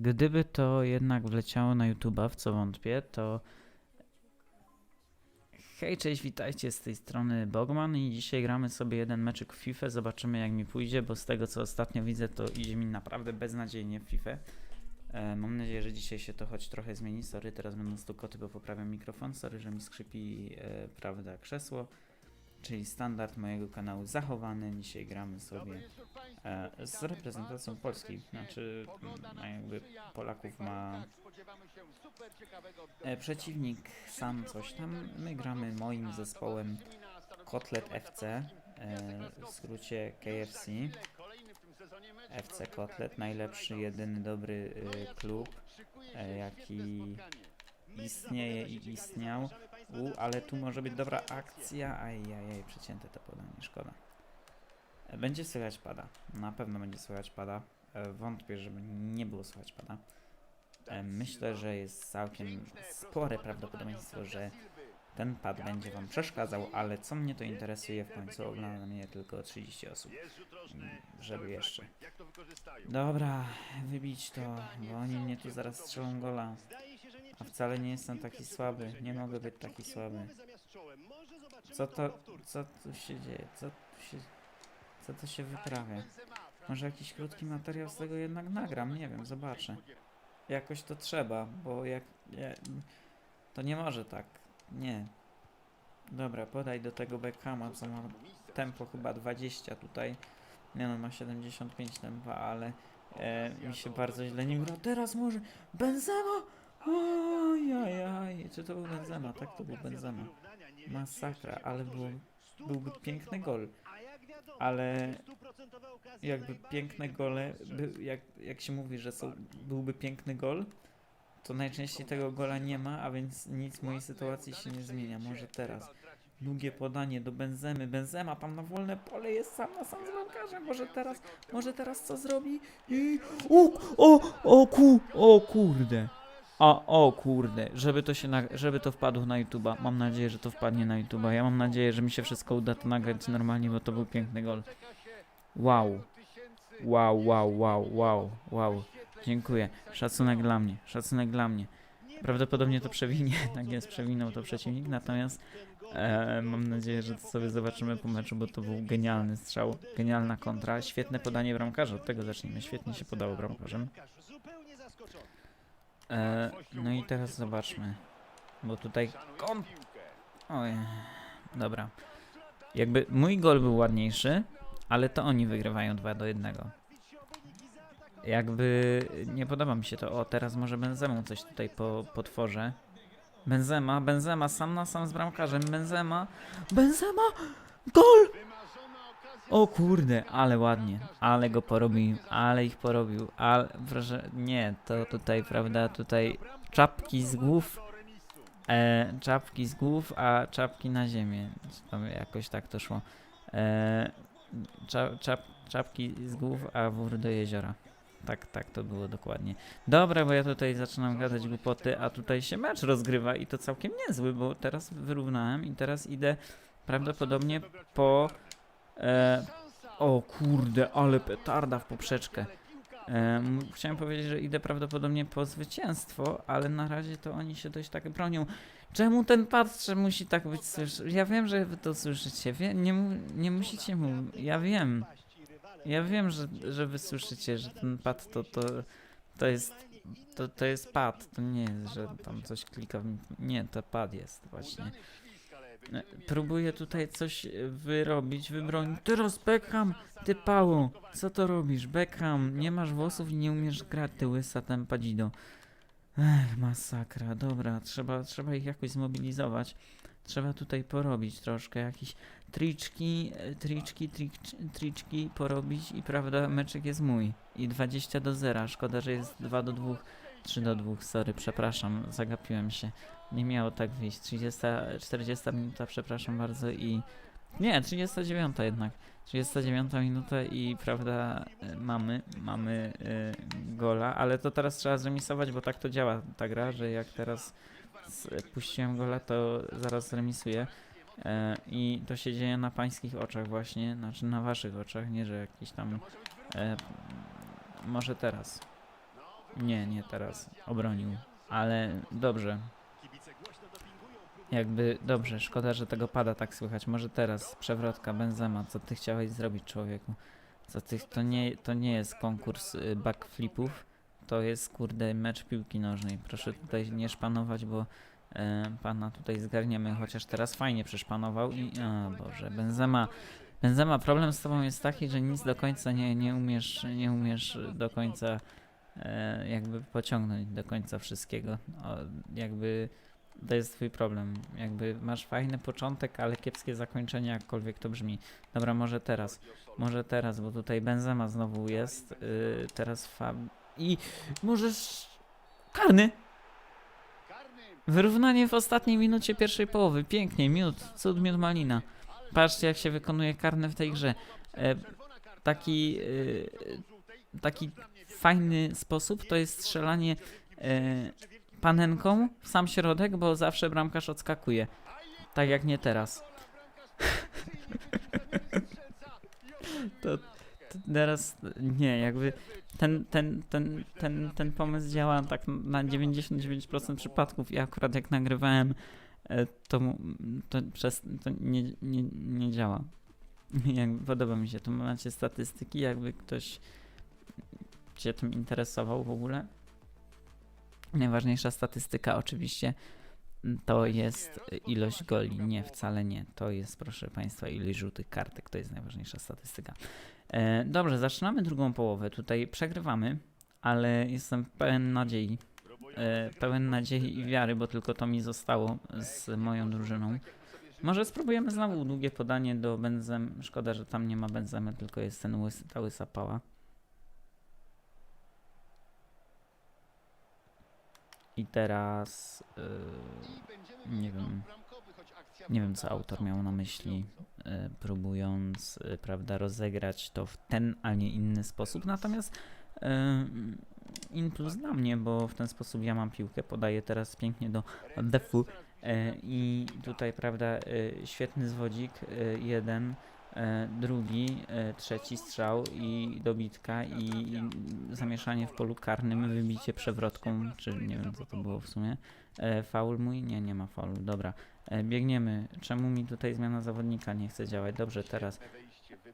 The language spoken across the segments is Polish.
Gdyby to jednak wleciało na YouTube'a, w co wątpię, to hej, cześć, witajcie z tej strony Bogman i dzisiaj gramy sobie jeden meczyk w FIFA, zobaczymy jak mi pójdzie, bo z tego co ostatnio widzę, to idzie mi naprawdę beznadziejnie w FIFA. E, mam nadzieję, że dzisiaj się to choć trochę zmieni, sorry, teraz będą stukoty, bo poprawiam mikrofon, sorry, że mi skrzypi, e, prawda, krzesło, czyli standard mojego kanału zachowany, dzisiaj gramy sobie e, z reprezentacją Polski, znaczy mm, jakby Polaków ma e, przeciwnik sam coś tam. My gramy moim zespołem Kotlet FC, e, w skrócie KFC. FC Kotlet, najlepszy, jedyny dobry e, klub, e, jaki istnieje i istniał. U, ale tu może być dobra akcja. Ajajaj, przecięte to podanie, szkoda. E, Będzie słychać pada. Na pewno będzie słychać pada. E, Wątpię, żeby nie było słychać pada. E, Myślę, że jest całkiem spore prawdopodobieństwo, że ten pad będzie Wam przeszkadzał, ale co mnie to interesuje, w końcu ogląda mnie tylko 30 osób, Mm, żeby jeszcze. Dobra, wybić to, bo oni mnie tu zaraz strzelą gola, a wcale nie jestem taki słaby, nie mogę być taki słaby. Co to, co tu się dzieje, co tu się, co tu się wyprawia? Może jakiś krótki materiał z tego jednak nagram, nie wiem, zobaczę. Jakoś to trzeba, bo jak, nie, to nie może tak, nie. Dobra, podaj do tego Beckhama, co ma tempo chyba 20 tutaj. Nie no, ma 75 tempa, ale e, mi się bardzo źle nim gra. Teraz może Benzema! Ojajaj, czy to był Benzema? Tak, to był Benzema. Masakra, ale byłby piękny gol. Ale jakby piękne gole, jak, jak się mówi, że są, byłby piękny gol, to najczęściej tego gola nie ma, a więc nic w mojej sytuacji się nie zmienia. Może teraz. Długie podanie do Benzemy. Benzema tam na wolne pole jest sam na sam z bramkarzem. Może teraz, może teraz co zrobi? I... O, o, o, ku, o kurde. A, o kurde, żeby to się, nag- żeby to wpadło na YouTube'a. Mam nadzieję, że to wpadnie na YouTube'a. Ja mam nadzieję, że mi się wszystko uda to nagrać normalnie, bo to był piękny gol. Wow. Wow, wow, wow, wow, wow. Dziękuję. Szacunek dla mnie, szacunek dla mnie. Prawdopodobnie to przewinie, tak jest, przewinął to przeciwnik, natomiast e, mam nadzieję, że to sobie zobaczymy po meczu, bo to był genialny strzał, genialna kontra, świetne podanie bramkarza, od tego zacznijmy, świetnie się podało bramkarzem. E, no i teraz zobaczmy, bo tutaj. Oj, dobra. Jakby mój gol był ładniejszy, ale to oni wygrywają 2 do 1. Jakby nie podoba mi się to. O, teraz może Benzemą coś tutaj po, potworzę. Benzema, Benzema, sam na sam z bramkarzem. Benzema, Benzema, gol! O kurde, ale ładnie, ale go porobił, ale ich porobił, ale proszę, nie, to tutaj, prawda, tutaj czapki z głów, e, czapki z głów, a czapki na ziemię, tam jakoś tak to szło. E, cza, czap, czapki z głów, a wór do jeziora. Tak, tak to było dokładnie. Dobra, bo ja tutaj zaczynam gadać głupoty, a tutaj się mecz rozgrywa i to całkiem niezły, bo teraz wyrównałem i teraz idę prawdopodobnie po... E, o kurde, ale petarda w poprzeczkę. E, chciałem powiedzieć, że idę prawdopodobnie po zwycięstwo, ale na razie to oni się dość tak bronią. Czemu ten patrz musi tak być? Ja wiem, że wy to słyszycie. Wie, nie, nie musicie mówić. Ja wiem. Ja wiem, że, że wy słyszycie, że ten pad to, to, to jest to, to jest pad, to nie jest, że tam coś klika. Nie, to pad jest właśnie. Próbuję tutaj coś e, wyrobić, wybronić. Teraz Beckham, ty pało, co to robisz? Beckham, nie masz włosów i nie umiesz grać, ty łysa ten padzido. Ech, masakra, dobra, trzeba, trzeba ich jakoś zmobilizować. Trzeba tutaj porobić troszkę, jakieś triczki, e, triczki, tricz, triczki porobić i prawda, meczek jest mój. I 20 do 0, szkoda, że jest 2 do 2, 3 do 2, sorry, przepraszam, zagapiłem się. Nie miało tak wyjść. 30, 40 minuta, przepraszam bardzo i... Nie, 39 jednak. 39 minuta i prawda, e, mamy, mamy e, gola, ale to teraz trzeba zremisować, bo tak to działa ta gra, że jak teraz puściłem gola, to zaraz zremisuję. E, I to się dzieje na pańskich oczach właśnie, znaczy na waszych oczach, nie że jakiś tam... E, może teraz. Nie, nie teraz. Obronił. Ale dobrze. Jakby dobrze, szkoda, że tego pada tak słychać. Może teraz przewrotka Benzema, co ty chciałeś zrobić człowieku? Co ty, to nie, to nie jest konkurs y, backflipów, to jest kurde mecz piłki nożnej. Proszę tutaj nie szpanować, bo e, pana tutaj zgarniemy, chociaż teraz fajnie przeszpanował i a Boże, Benzema Benzema, problem z tobą jest taki, że nic do końca nie, nie umiesz, nie umiesz do końca jakby pociągnąć do końca wszystkiego. O, jakby to jest twój problem. Jakby masz fajny początek, ale kiepskie zakończenie, jakkolwiek to brzmi. Dobra, może teraz. Może teraz, bo tutaj Benzema znowu jest. y, teraz Fab... I możesz... Karny! Wyrównanie w ostatniej minucie pierwszej połowy. Pięknie, miód, cud miód malina. Patrzcie jak się wykonuje karne w tej grze. E, taki, e, taki fajny sposób to jest strzelanie e, panenką w sam środek, bo zawsze bramkarz odskakuje. Tak jak nie teraz. to, to teraz nie, jakby ten, ten, ten, ten, ten pomysł działa tak na 99% przypadków i akurat jak nagrywałem e, to, to przez to nie, nie, nie działa. Jakby podoba mi się. Tu macie statystyki, jakby ktoś się tym interesował w ogóle. Najważniejsza statystyka oczywiście to jest ilość goli. Nie, wcale nie. To jest, proszę Państwa, ilość żółtych kartek. To jest najważniejsza statystyka. E, dobrze, zaczynamy drugą połowę. Tutaj przegrywamy, ale jestem pełen nadziei. E, pełen nadziei i wiary, bo tylko to mi zostało z moją drużyną. Może spróbujemy znowu długie podanie do Benzem. Szkoda, że tam nie ma Benzemy, tylko jest ten łysy, ta łysa pała. I teraz yy, nie wiem, nie wiem co autor miał na myśli, yy, próbując, yy, prawda, rozegrać to w ten, a nie inny sposób. Natomiast yy, in plus dla mnie, bo w ten sposób ja mam piłkę, podaję teraz pięknie do defu e, i tutaj, prawda, e, świetny zwodzik, e, jeden, drugi, e, trzeci strzał i dobitka i, zamieszanie w polu karnym, wybicie przewrotką, czy nie wiem co to było w sumie. E, faul mój? Nie, nie ma faulu, dobra. E, biegniemy. Czemu mi tutaj zmiana zawodnika nie chce działać? Dobrze, teraz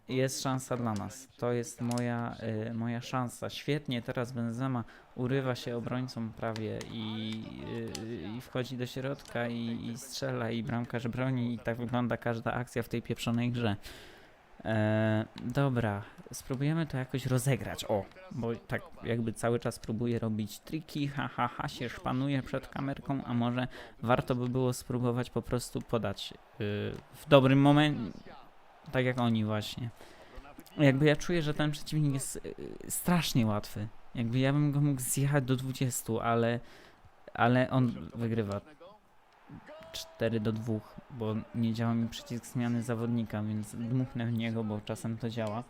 jest szansa dla nas. To jest moja, y, moja szansa. Świetnie, teraz Benzema urywa się obrońcą prawie i, y, i wchodzi do środka i, i strzela i bramkarz broni i tak wygląda każda akcja w tej pieprzonej grze. E, dobra, spróbujemy to jakoś rozegrać. O, bo tak jakby cały czas próbuję robić triki, ha, ha, ha, się szpanuje przed kamerką, a może warto by było spróbować po prostu podać y, w dobrym momencie, tak jak oni właśnie. Jakby ja czuję, że ten przeciwnik jest y, strasznie łatwy. Jakby ja bym go mógł zjechać do 20, ale, ale on wygrywa 4 do 2, bo nie działa mi przycisk zmiany zawodnika, więc dmuchnę w niego, bo czasem to działa.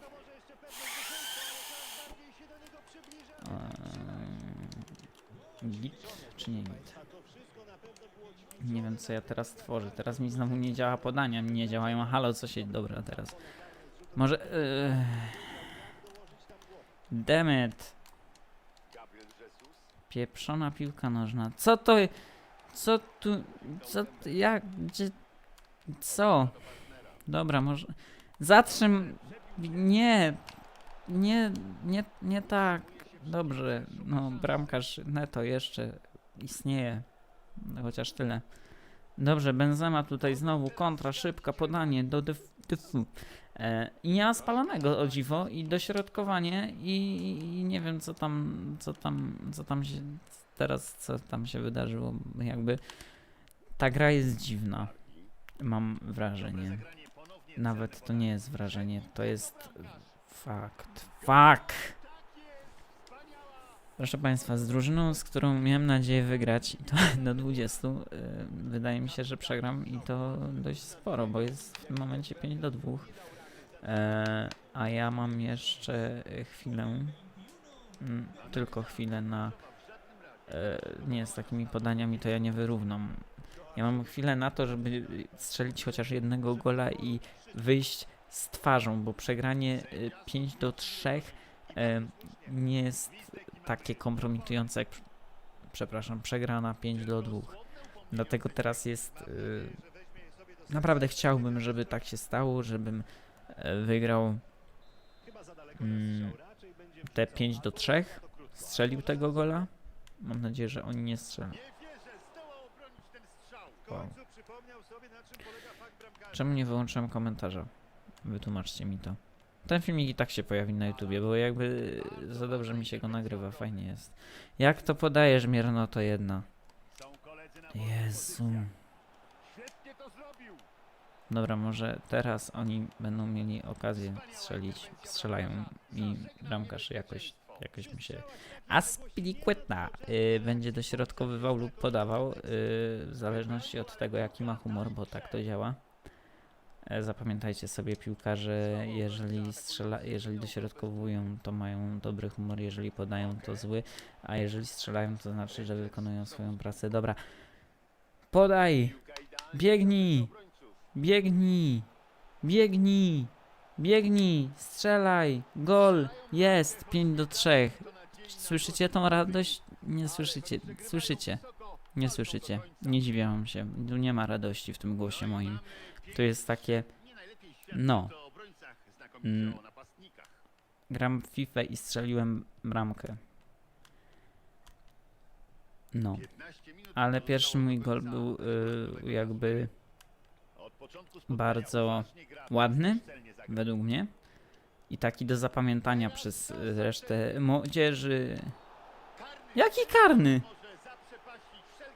Eee, Git czy nie git? Nie wiem co ja teraz tworzę. Teraz mi znowu nie działa podania, nie działają. Halo, co się... Dobra, teraz. Może... Yy... Demet. Pieprzona piłka nożna. Co to... Co tu... Co... Jak... Gdzie... Co? Dobra, może... Zatrzym... Nie... Nie... Nie... Nie tak. Dobrze. No, bramkarz Neto jeszcze istnieje. Chociaż tyle. Dobrze, Benzema tutaj znowu kontra, szybka, podanie do dyf- dyfu. E, I ma spalonego o dziwo i dośrodkowanie i, i nie wiem co tam, co tam, co tam się teraz, co tam się wydarzyło. Jakby ta gra jest dziwna. Mam wrażenie. Nawet to nie jest wrażenie, to jest fakt. Fakt! Proszę Państwa, z drużyną, z którą miałem nadzieję wygrać i to do 20, y, wydaje mi się, że przegram i to dość sporo, bo jest w tym momencie 5 do 2. E, a ja mam jeszcze y, chwilę, mm, tylko chwilę na. E, nie, z takimi podaniami to ja nie wyrównam. Ja mam chwilę na to, żeby strzelić chociaż jednego gola i wyjść z twarzą, bo przegranie y, 5 do 3 e, nie jest takie kompromitujące jak, przepraszam, przegrana 5 do 2. Dlatego teraz jest. y, naprawdę chciałbym, żeby tak się stało, żebym e, wygrał mm, te 5 do 3, strzelił tego gola. Mam nadzieję, że oni nie strzelą. Wow. Czemu nie wyłączyłem komentarza? Wytłumaczcie mi to. Ten filmik i tak się pojawi na YouTubie, bo jakby za dobrze mi się go nagrywa, fajnie jest. Jak to podajesz, Mierno, to jedna. Jezu. Dobra, może teraz oni będą mieli okazję strzelić, strzelają i bramkarz jakoś, jakoś mi się... Aspiliqueta y, będzie dośrodkowywał lub podawał, y, w zależności od tego jaki ma humor, bo tak to działa. E, Zapamiętajcie sobie piłkarze, jeżeli strzela, jeżeli dośrodkowują, to mają dobry humor, jeżeli podają, to zły, a jeżeli strzelają, to znaczy, że wykonują swoją pracę. Dobra, podaj, biegnij, biegnij, biegnij, biegnij, strzelaj, gol, jest, 5 do 3. Słyszycie tą radość? Nie słyszycie, słyszycie, nie słyszycie, nie dziwię się, tu nie ma radości w tym głosie moim. To jest takie, no, Mm. gram w FIFA i strzeliłem bramkę. No, ale pierwszy mój gol był y, jakby bardzo ładny, według mnie. I taki do zapamiętania przez y, resztę młodzieży. Jaki karny?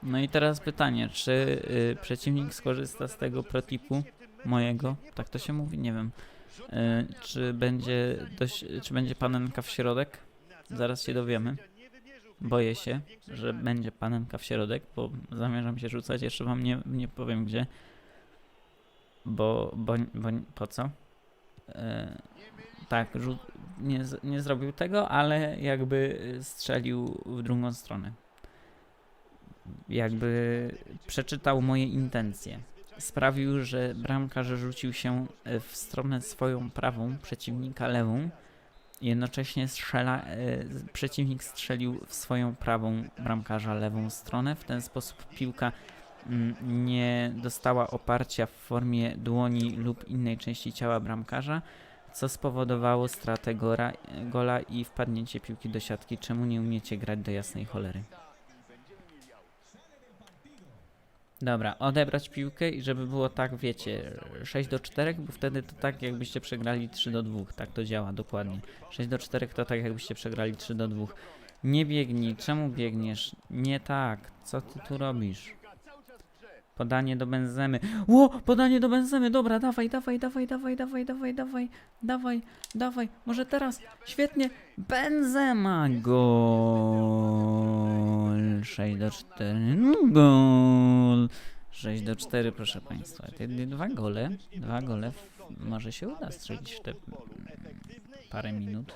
No i teraz pytanie, czy y, przeciwnik skorzysta z tego protipu mojego? Tak to się mówi? Nie wiem. Y, czy będzie dość, czy będzie panenka w środek? Zaraz się dowiemy. Boję się, że będzie panenka w środek, bo zamierzam się rzucać, jeszcze wam nie, nie powiem gdzie. Bo, bo, bo po co? E, tak, nie, nie zrobił tego, ale jakby strzelił w drugą stronę. Jakby przeczytał moje intencje. Sprawił, że bramkarz rzucił się e, w stronę swoją prawą, przeciwnika lewą. Jednocześnie strzela, e, przeciwnik strzelił w swoją prawą bramkarza lewą stronę. W ten sposób piłka mm, nie dostała oparcia w formie dłoni lub innej części ciała bramkarza, co spowodowało stratę gola i wpadnięcie piłki do siatki. Czemu nie umiecie grać do jasnej cholery? Dobra, odebrać piłkę i żeby było tak, wiecie, 6 do 4, bo wtedy to tak jakbyście przegrali 3 do 2. Tak to działa dokładnie. 6 do 4 to tak jakbyście przegrali 3 do 2. Nie biegnij, czemu biegniesz? Nie tak, co ty tu robisz? Podanie do Benzemy. Ło, podanie do Benzemy, dobra, dawaj, dawaj, dawaj, dawaj, dawaj, dawaj, dawaj, dawaj, dawaj, może teraz, świetnie, Benzema, gol, 6 do 4, no gol, 6 do 4, proszę Państwa, te dwa gole, dwa gole, może się uda strzelić w te parę minut.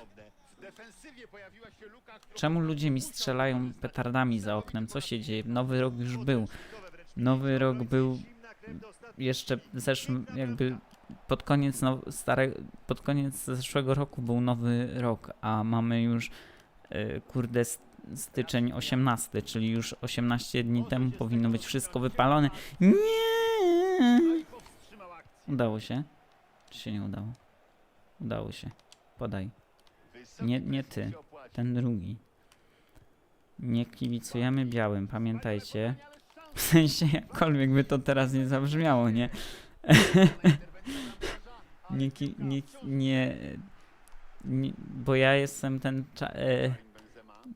Czemu ludzie mi strzelają petardami za oknem? Co się dzieje? Nowy rok już był. Nowy rok był jeszcze zeszłym, jakby pod koniec, now, stare, pod koniec zeszłego roku był nowy rok, a mamy już y, kurde styczeń 18, czyli już 18 dni temu powinno być wszystko wypalone. Nie! Udało się? Czy się nie udało? Udało się. Podaj. Nie, nie ty. Ten drugi. Nie kibicujemy białym, pamiętajcie. W sensie, jakkolwiek by to teraz nie zabrzmiało, nie? nie, nie, nie, nie, bo ja jestem ten, e,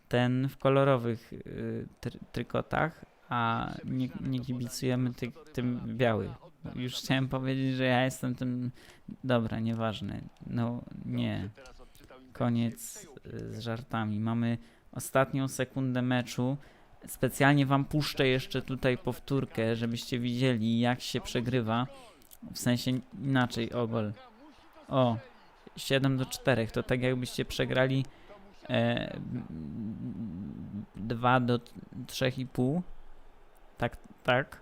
ten w kolorowych y, tr- trykotach, a nie, nie kibicujemy ty, tym białych. Już chciałem powiedzieć, że ja jestem tym, dobra, nieważne. No, nie. Koniec y, z żartami. Mamy ostatnią sekundę meczu. Specjalnie wam puszczę jeszcze tutaj powtórkę, żebyście widzieli jak się przegrywa. W sensie inaczej, o gol. O, 7 do 4. To tak jakbyście przegrali 2 do 3,5. Tak, tak.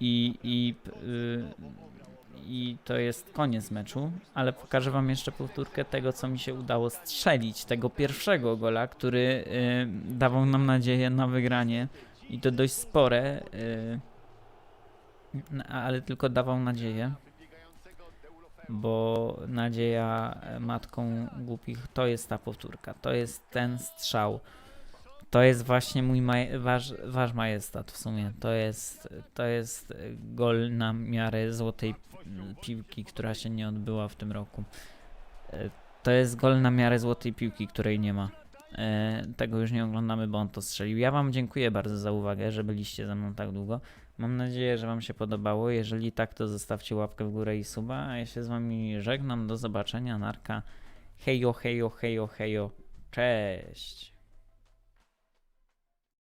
I, i, y, i to jest koniec meczu, ale pokażę wam jeszcze powtórkę tego, co mi się udało strzelić, tego pierwszego gola, który y, dawał nam nadzieję na wygranie i to dość spore, y, ale tylko dawał nadzieję, bo nadzieja e, matką głupich to jest ta powtórka, to jest ten strzał. To jest właśnie mój maj, wasz, wasz majestat w sumie. To jest, to jest gol na miarę złotej piłki, która się nie odbyła w tym roku. E, To jest gol na miarę złotej piłki, której nie ma. E, Tego już nie oglądamy, bo on to strzelił. Ja Wam dziękuję bardzo za uwagę, że byliście ze mną tak długo. Mam nadzieję, że Wam się podobało. Jeżeli tak, to zostawcie łapkę w górę i suba. A ja się z Wami żegnam. Do zobaczenia. Narka. Hejo, hejo, hejo, hejo. Cześć.